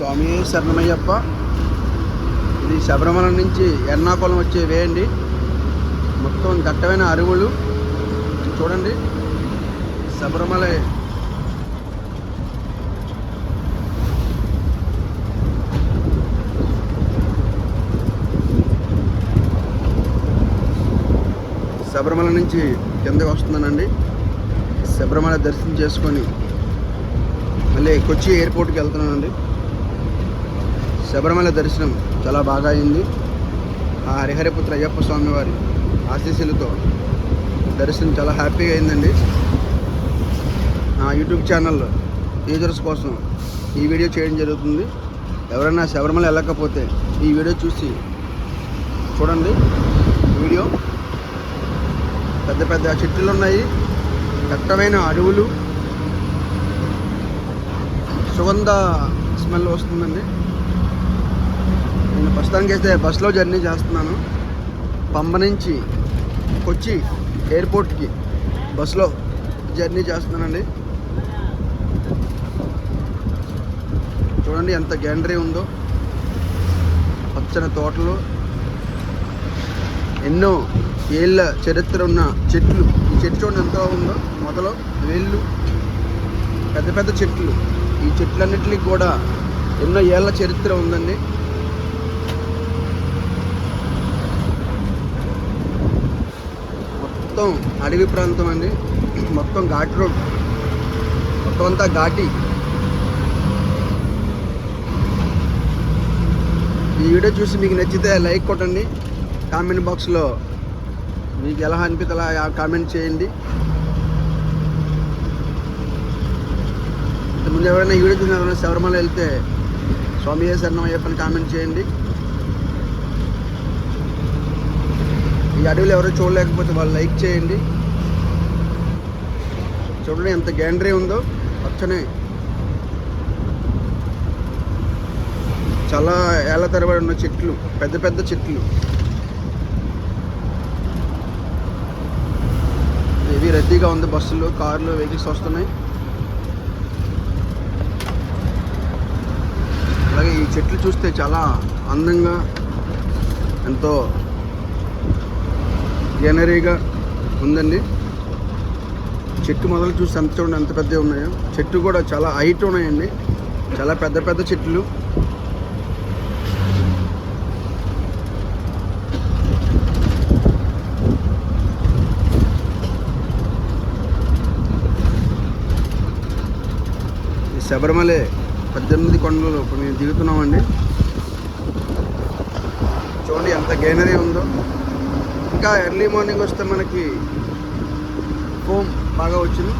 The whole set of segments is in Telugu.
స్వామి శరణమయ్యప్ప. ఇది శబరిమల నుంచి ఎర్నాకుళం వచ్చే వే అండి. మొత్తం దట్టమైన అరువులు. చూడండి. శబరిమల. శబరిమల నుంచి కిందకి వస్తున్నానండి. శబరిమల దర్శనం చేసుకొని మళ్ళీ కొచ్చి ఎయిర్పోర్ట్కి వెళ్తున్నానండి. శబరిమల దర్శనం చాలా బాగా అయింది. ఆ హరిహరపుత్ర అయ్యప్ప స్వామి వారి ఆశీస్సులతో దర్శనం చాలా హ్యాపీగా అయిందండి. నా యూట్యూబ్ ఛానల్ యూజర్స్ కోసం ఈ వీడియో చేయడం జరుగుతుంది. ఎవరైనా శబరిమల వెళ్ళకపోతే ఈ వీడియో చూసి చూడండి. వీడియో పెద్ద పెద్ద చెట్లు ఉన్నాయి. దట్టమైన అడవులు. సుగంధ స్మెల్ వస్తుందండి. నేను ప్రస్తుతానికి అయితే బస్సులో జర్నీ చేస్తున్నాను. పంబ నుంచి కొచ్చి ఎయిర్పోర్ట్కి బస్సులో జర్నీ చేస్తున్నానండి. చూడండి ఎంత గ్యాండరీ ఉందో. పచ్చని తోటలు. ఎన్నో ఏళ్ళ చరిత్ర ఉన్న చెట్లు. ఈ చెట్టు చూడండి ఎంత ఉందో. మొదలు వేళ్ళు. పెద్ద పెద్ద చెట్లు. ఈ చెట్లన్నిటికీ కూడా ఎన్నో ఏళ్ళ చరిత్ర ఉందండి. మొత్తం అడవి ప్రాంతం అండి. మొత్తం ఘాట్ రోడ్. మొత్తం అంతా ఘాటి. ఈ వీడియో చూసి మీకు నచ్చితే లైక్ కొట్టండి. కామెంట్ బాక్స్లో మీకు ఎలా అనిపితే అలా కామెంట్ చేయండి. ముందు ఎవరైనా ఈ వీడియో చూసిన ఎవరైనా శబరిమల వెళ్తే స్వామి ఏ శరణం అయ్యప్పని కామెంట్ చేయండి. ఈ అడవిలో ఎవరో చూడలేకపోతే వాళ్ళు లైక్ చేయండి. చూడండి ఎంత గ్యాండరీ ఉందో. పచ్చనే. చాలా ఏళ్ళ తరబడి ఉన్న చెట్లు పెద్ద పెద్ద చెట్లు. ఇవి రద్దీగా ఉంది బస్సులు కార్లు వెహికల్స్ వస్తున్నాయి. అలాగే ఈ చెట్లు చూస్తే చాలా అందంగా ఎంతో గ్రీనరీగా ఉందండి. చెట్టు మొదలు చూసి ఎంత చూడండి ఎంత పెద్దవి ఉన్నాయో. చెట్టు కూడా చాలా హైట్ ఉన్నాయండి. చాలా పెద్ద పెద్ద చెట్లు. ఈ పద్దెనిమిది కొండలు ఇప్పుడు మేము దిగుతున్నామండి. చూడండి ఎంత గ్రీనరీ ఉందో. ఇంకా ఎర్లీ మార్నింగ్ వస్తే మనకి ఫోమ్ బాగా వచ్చింది.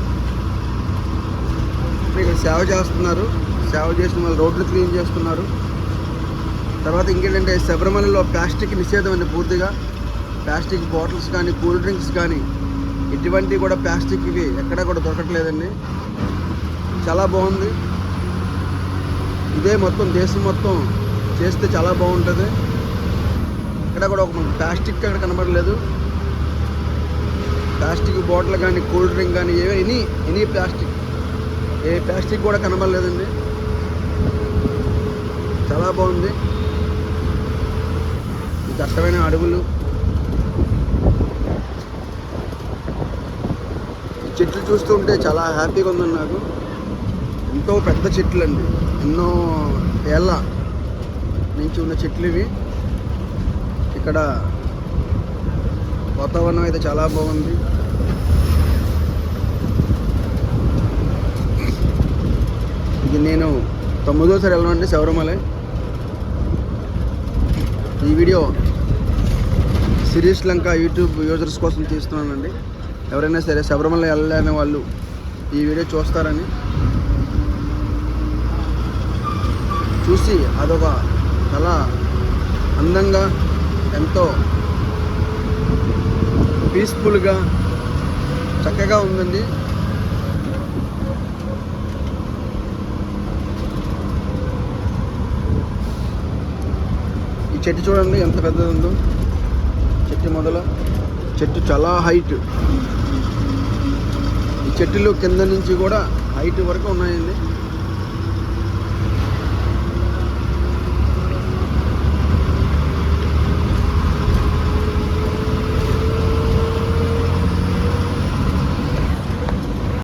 మీకు సేవ చేస్తున్నారు. సేవ చేసిన వాళ్ళు రోడ్లు క్లీన్ చేస్తున్నారు. తర్వాత ఇంకేంటంటే శబరిమలలో ప్లాస్టిక్ నిషేధం అండి పూర్తిగా. ప్లాస్టిక్ బాటిల్స్ కానీ కూల్ డ్రింక్స్ కానీ ఇటువంటివి కూడా ప్లాస్టిక్ ఇవి ఎక్కడా కూడా దొరకట్లేదండి. చాలా బాగుంది. ఇదే మొత్తం దేశం మొత్తం చేస్తే చాలా బాగుంటుంది. ఇక్కడ కూడా ఒక ప్లాస్టిక్ అక్కడ కనబడలేదు. ప్లాస్టిక్ బాటిల్ కానీ కూల్ డ్రింక్ కానీ ఏవో ఎనీ ఎనీ ప్లాస్టిక్. ఏ ప్లాస్టిక్ కూడా కనబడలేదండి. చాలా బాగుంది. దట్టమైన అడవులు. ఈ చెట్లు చూస్తుంటే చాలా హ్యాపీగా ఉందండి నాకు. ఎంతో పెద్ద చెట్లు అండి ఎన్నో ఏళ్ళ నుంచి ఉన్న చెట్లు ఇవి. ఇక్కడ వాతావరణం అయితే చాలా బాగుంది. ఇది నేను తొమ్మిదోసారి వెళ్ళమండి శబరిమలై. ఈ video series Lanka YouTube users కోసం తీస్తున్నానండి. ఎవరైనా సరే శబరిమల వెళ్ళలేని వాళ్ళు ఈ వీడియో చూస్తారని చూసి అదొక చాలా అందంగా ఎంతో పీస్ఫుల్గా చక్కగా ఉందండి. ఈ చెట్టు చూడండి ఎంత పెద్దది ఉందో చెట్టు మొదలు చెట్టు చాలా హైట్ ఈ చెట్టులు కింద నుంచి కూడా హైట్ వరకు ఉన్నాయండి.